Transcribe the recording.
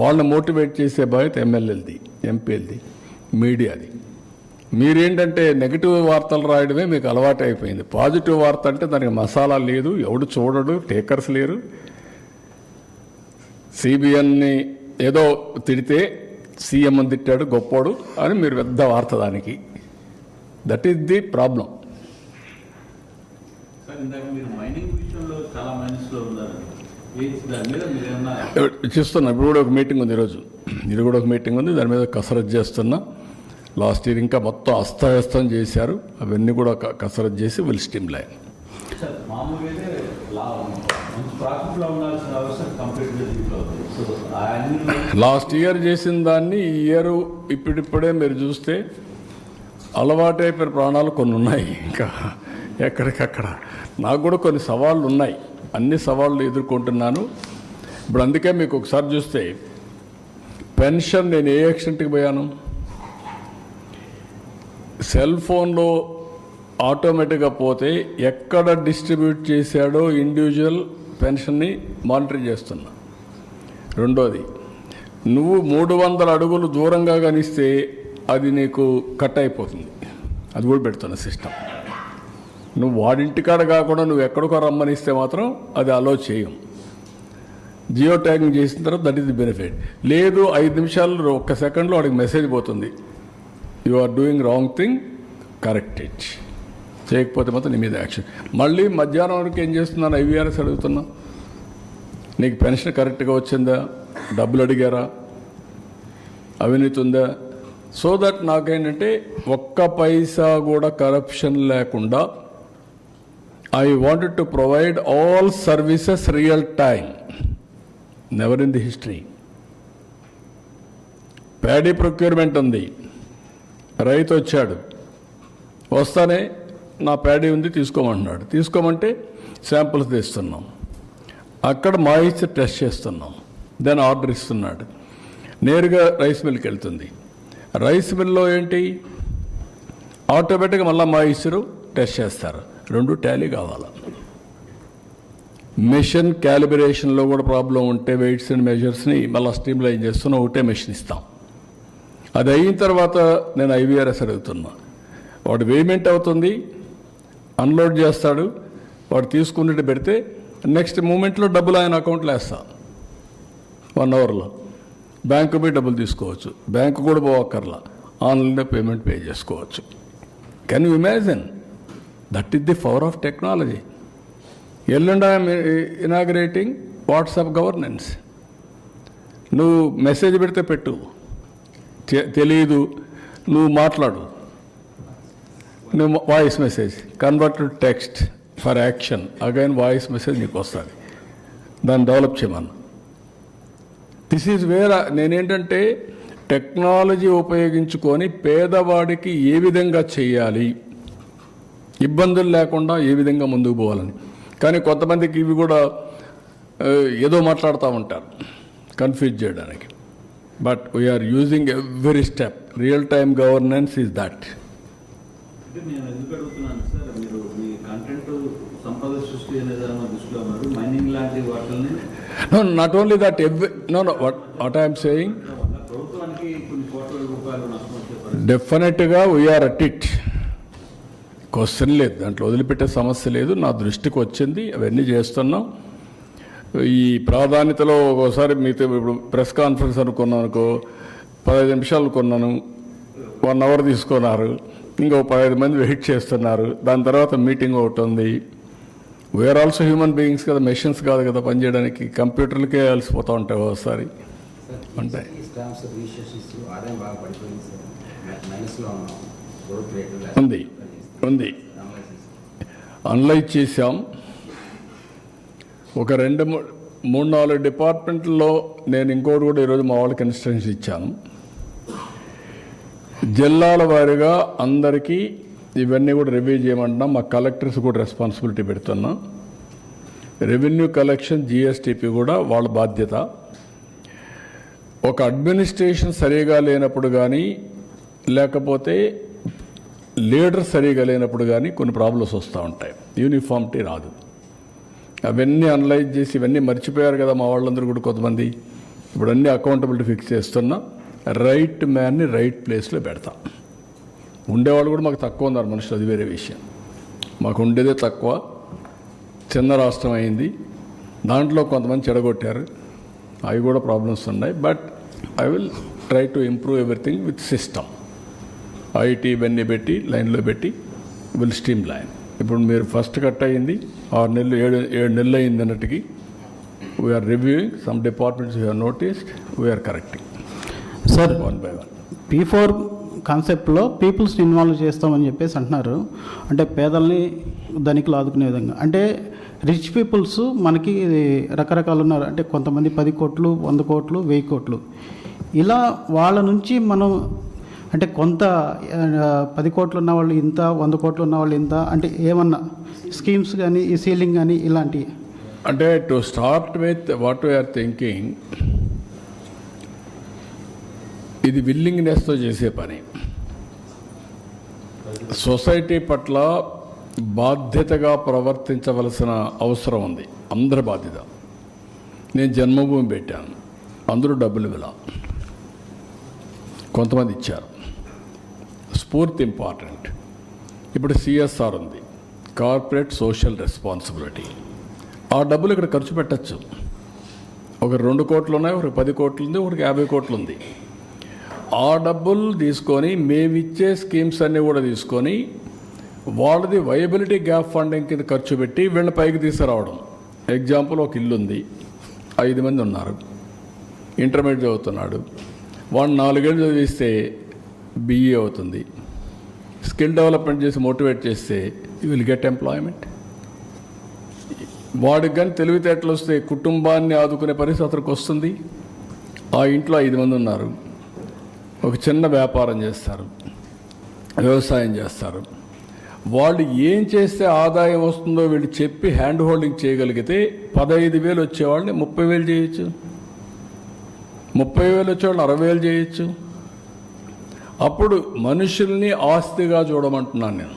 వాళ్ళని మోటివేట్ చేసే బాధ్యత ఎమ్మెల్యేలది ఎంపీలది మీడియాది. మీరేంటంటే నెగిటివ్ వార్తలు రాయడమే మీకు అలవాటు అయిపోయింది. పాజిటివ్ వార్త అంటే దానికి మసాలా లేదు ఎవడు చూడడు టేకర్స్ లేరు. సిబిఎన్ని ఏదో తిడితే సీఎం అని తిట్టాడు గొప్పోడు అని మీరు పెద్ద వార్త దానికి. దట్ ఈస్ ది ప్రాబ్లం ఇందాక మీరు మైనింగ్ విషయంలో చాలా మైనస్ ఉన్నారు. చూస్తున్నా ఇప్పుడు కూడా ఒక మీటింగ్ ఉంది ఈరోజు. ఇది కూడా ఒక మీటింగ్ ఉంది. దాని మీద కసరత్ చేస్తున్నా. లాస్ట్ ఇయర్ ఇంకా మొత్తం అస్తవ్యస్తం చేశారు. అవన్నీ కూడా కసరత్ చేసి will streamline last year చేసిన దాన్ని ఈ ఇయర్ ఇప్పుడిప్పుడే మీరు చూస్తే అలవాటైపోయిన ప్రాణాలు కొన్ని ఉన్నాయి. ఇంకా ఎక్కడికక్కడ. నాకు కూడా కొన్ని సవాళ్ళు ఉన్నాయి అన్ని సవాళ్ళు ఎదుర్కొంటున్నాను. ఇప్పుడు అందుకే మీకు ఒకసారి చూస్తే పెన్షన్ నేను ఏ యాక్సిడెంట్కి పోయాను? సెల్ ఫోన్లో ఆటోమేటిక్గా పోతే ఎక్కడ డిస్ట్రిబ్యూట్ చేశాడో ఇండివిజువల్ పెన్షన్ని మానిటర్ చేస్తున్నా. రెండోది నువ్వు మూడు వందల అడుగులు దూరంగా కనిస్తే అది నీకు కట్ అయిపోతుంది. అది కూడా పెడుతున్న సిస్టమ్. నువ్వు వాడింటికాడ కాకుండా నువ్వు ఎక్కడికో రమ్మనిస్తే మాత్రం అది అలో చేయం. జియో ట్యాగింగ్ చేసిన తర్వాత దట్ ఈస్ ది బెనిఫిట్ లేదు ఐదు నిమిషాలు ఒక్క సెకండ్లో వాడికి మెసేజ్ పోతుంది. You are doing wrong thing correct it చేయకపోతే మాత్రం నీ మీద యాక్షన్ మళ్ళీ మధ్యాహ్నం వరకు ఏం చేస్తున్నాను ఐవీఆర్ఎస్ అడుగుతున్నా. నీకు పెన్షన్ కరెక్ట్గా వచ్చిందా? డబ్బులు అడిగారా? అవినీతి ఉందా? సో దట్ నాకేంటంటే ఒక్క పైసా కూడా కరప్షన్ లేకుండా I wanted to provide all services real time never in the history paddy procurement ఉంది. రైతు వచ్చాడు. వస్తానే నా ప్యాడీ ఉంది తీసుకోమంటున్నాడు. తీసుకోమంటే శాంపుల్స్ తీస్తున్నాం. అక్కడ మాయిశ్చర్ టెస్ట్ చేస్తున్నాం. దాని ఆర్డర్ ఇస్తున్నాడు. నేరుగా రైస్ మిల్కి వెళ్తుంది. రైస్ మిల్లో ఏంటి? ఆటోమేటిక్గా మళ్ళీ మాయిశ్చరు టెస్ట్ చేస్తారు. రెండు టాలీ కావాలి? మిషన్ క్యాలిబ్రేషన్లో కూడా ప్రాబ్లం ఉంటే వెయిట్స్ అండ్ మెజర్స్ని మళ్ళీ స్ట్రీమ్లైన్ చేస్తున్నా ఒకటే మెషిన్ ఇస్తాం. అది అయిన తర్వాత నేను ఐవీఆర్ఎస్ అడుగుతున్నా. వాడు పేమెంట్ అవుతుంది అన్లోడ్ చేస్తాడు వాడు తీసుకున్నట్టు పెడితే నెక్స్ట్ మూమెంట్లో డబ్బులు ఆయన అకౌంట్లో వేస్తా. వన్ అవర్లో. బ్యాంకు పోయి డబ్బులు తీసుకోవచ్చు. బ్యాంకు కూడా పోవక్కర్లా. ఆన్లైన్లో పేమెంట్ పే చేసుకోవచ్చు. Can you imagine? That is the power of technology ఎల్లుండి ఐఎమ్ ఇనాగ్రేటింగ్ వాట్సాప్ గవర్నెన్స్ నువ్వు మెసేజ్ పెడితే పెట్టు. తె- తెలియదు నువ్వు మాట్లాడు. నువ్వు voice message convert to text for action again voice message నీకు వస్తుంది. దాన్ని డెవలప్ చేయమను. దిస్ ఈజ్ వేర్ నేనేంటంటే టెక్నాలజీ ఉపయోగించుకొని పేదవాడికి ఏ విధంగా చేయాలి? ఇబ్బందులు లేకుండా ఏ విధంగా ముందుకు పోవాలని. కానీ కొంతమందికి ఇవి కూడా ఏదో మాట్లాడుతూ ఉంటారు కన్ఫ్యూజ్ చేయడానికి. But we're using every step. Real time governance is that. No not only that every no no what what I'm saying డెఫినెట్గా వీఆర్ అట్ ఇట్. క్వశ్చన్ లేదు దాంట్లో వదిలిపెట్టే సమస్య లేదు నా దృష్టికి వచ్చింది అవన్నీ చేస్తున్నాం. ఈ ప్రాధాన్యతలో ఒకసారి మీతో ఇప్పుడు ప్రెస్ కాన్ఫరెన్స్ అనుకున్నాను అనుకో పదహైదు నిమిషాలు కొన్నాను వన్ అవర్ తీసుకున్నారు ఇంకో పదహైదు మంది వెయిట్ చేస్తున్నారు దాని తర్వాత మీటింగ్ ఒకటి ఉంది. వేర్ ఆల్సో హ్యూమన్ బీయింగ్స్ కదా మెషిన్స్ కాదు కదా పనిచేయడానికి కంప్యూటర్లకే అలసిపోతూ ఉంటాయి ఒకసారి. ఉంటాయి. ఉంది. ఉంది. అనలైజ్ చేశాం. ఒక రెండు మూ- మూడు నాలుగు డిపార్ట్మెంట్లో నేను ఇంకోటి కూడా ఈరోజు మా వాళ్ళకి ఇన్స్ట్రక్షన్స్ ఇచ్చాను. జిల్లాల వారీగా అందరికీ ఇవన్నీ కూడా రివ్యూ చేయమంటున్నాం. మా కలెక్టర్స్ కూడా రెస్పాన్సిబిలిటీ పెడుతున్నాం. రెవెన్యూ కలెక్షన్ జిఎస్టిపి కూడా వాళ్ళ బాధ్యత. ఒక అడ్మినిస్ట్రేషన్ సరిగా లేనప్పుడు కానీ లేకపోతే లీడర్ సరిగా లేనప్పుడు కానీ కొన్ని ప్రాబ్లమ్స్ వస్తూ ఉంటాయి. యూనిఫామిటీ రాదు. అవన్నీ అనలైజ్ చేసి ఇవన్నీ మర్చిపోయారు కదా మా వాళ్ళందరూ కూడా కొంతమంది. ఇప్పుడు అన్ని అకౌంటబిలిటీ ఫిక్స్ చేస్తున్నా రైట్ మ్యాన్ని రైట్ ప్లేస్లో పెడతా. ఉండేవాళ్ళు కూడా మాకు తక్కువ ఉన్నారు మనుషులు అది వేరే విషయం. మాకు ఉండేదే తక్కువ. చిన్న రాష్ట్రం అయింది. దాంట్లో కొంతమంది చెడగొట్టారు. అవి కూడా ప్రాబ్లమ్స్ ఉన్నాయి. But I will try to improve everything with system. IT ఇవన్నీ పెట్టి లైన్లో పెట్టి విల్ స్టీమ్ లైన్. ఇప్పుడు మీరు ఫస్ట్ కట్ అయ్యింది ఆరు నెలలు ఏడు ఏడు నెలలు అయింది అన్నట్టుకి we're reviewing some departments we're noticed we're correcting sir one by one P four కాన్సెప్ట్లో పీపుల్స్ని ఇన్వాల్వ్ చేస్తామని చెప్పేసి అంటున్నారు. అంటే పేదల్ని ధనికులు ఆదుకునే విధంగా. అంటే రిచ్ పీపుల్స్ మనకి రకరకాలు ఉన్నారు. అంటే కొంతమంది పది కోట్లు వంద కోట్లు వెయ్యి కోట్లు. ఇలా వాళ్ళ నుంచి మనం అంటే కొంత పది కోట్లు ఉన్న వాళ్ళు ఇంత వంద కోట్లు ఉన్న వాళ్ళు ఇంత అంటే ఏమన్నా స్కీమ్స్ కానీ ఈ సీలింగ్ కానీ ఇలాంటివి అంటే to start with what we're thinking ఇది విల్లింగ్నెస్తో చేసే పని. సొసైటీ పట్ల బాధ్యతగా ప్రవర్తించవలసిన అవసరం ఉంది. అందరి బాధ్యత. నేను జన్మభూమి పెట్టాను. అందరూ డబ్బులు విలా కొంతమంది ఇచ్చారు. స్ఫూర్తి ఇంపార్టెంట్ ఇప్పుడు సిఎస్ఆర్ ఉంది. కార్పొరేట్ సోషల్ రెస్పాన్సిబిలిటీ ఆ డబ్బులు ఇక్కడ ఖర్చు పెట్టచ్చు. ఒక రెండు కోట్లు ఉన్నాయి ఒక పది కోట్లు ఉంది ఒకరికి యాభై కోట్లు ఉంది ఆ డబ్బులు తీసుకొని మేమిచ్చే స్కీమ్స్ అన్నీ కూడా తీసుకొని వాళ్ళది వయబిలిటీ గ్యాప్ ఫండింగ్ కింద ఖర్చు పెట్టి వీళ్ళ పైకి తీసుకురావడం. ఎగ్జాంపుల్ ఒక ఇల్లు ఉంది. ఐదు మంది ఉన్నారు. ఇంటర్మీడియట్ చదువుతున్నాడు. వాడు నాలుగేళ్ళు చదివిస్తే బీఏ అవుతుంది. స్కిల్ డెవలప్మెంట్ చేసి మోటివేట్ చేస్తే యూ విల్ గెట్ ఎంప్లాయ్మెంట్ వాడికి కానీ తెలివితేటలు వస్తే కుటుంబాన్ని ఆదుకునే పరిస్థితి అతనికి వస్తుంది. ఆ ఇంట్లో ఐదు మంది ఉన్నారు. ఒక చిన్న వ్యాపారం చేస్తారు. వ్యవసాయం చేస్తారు. వాళ్ళు ఏం చేస్తే ఆదాయం వస్తుందో వీళ్ళు చెప్పి హ్యాండ్ హోల్డింగ్ చేయగలిగితే పదహైదు వేలు వచ్చేవాళ్ళని ముప్పై వేలు చేయొచ్చు. ముప్పై వేలు వచ్చేవాళ్ళని అరవై వేలు చేయొచ్చు. అప్పుడు మనుషుల్ని ఆస్తిగా చూడమంటున్నాను నేను.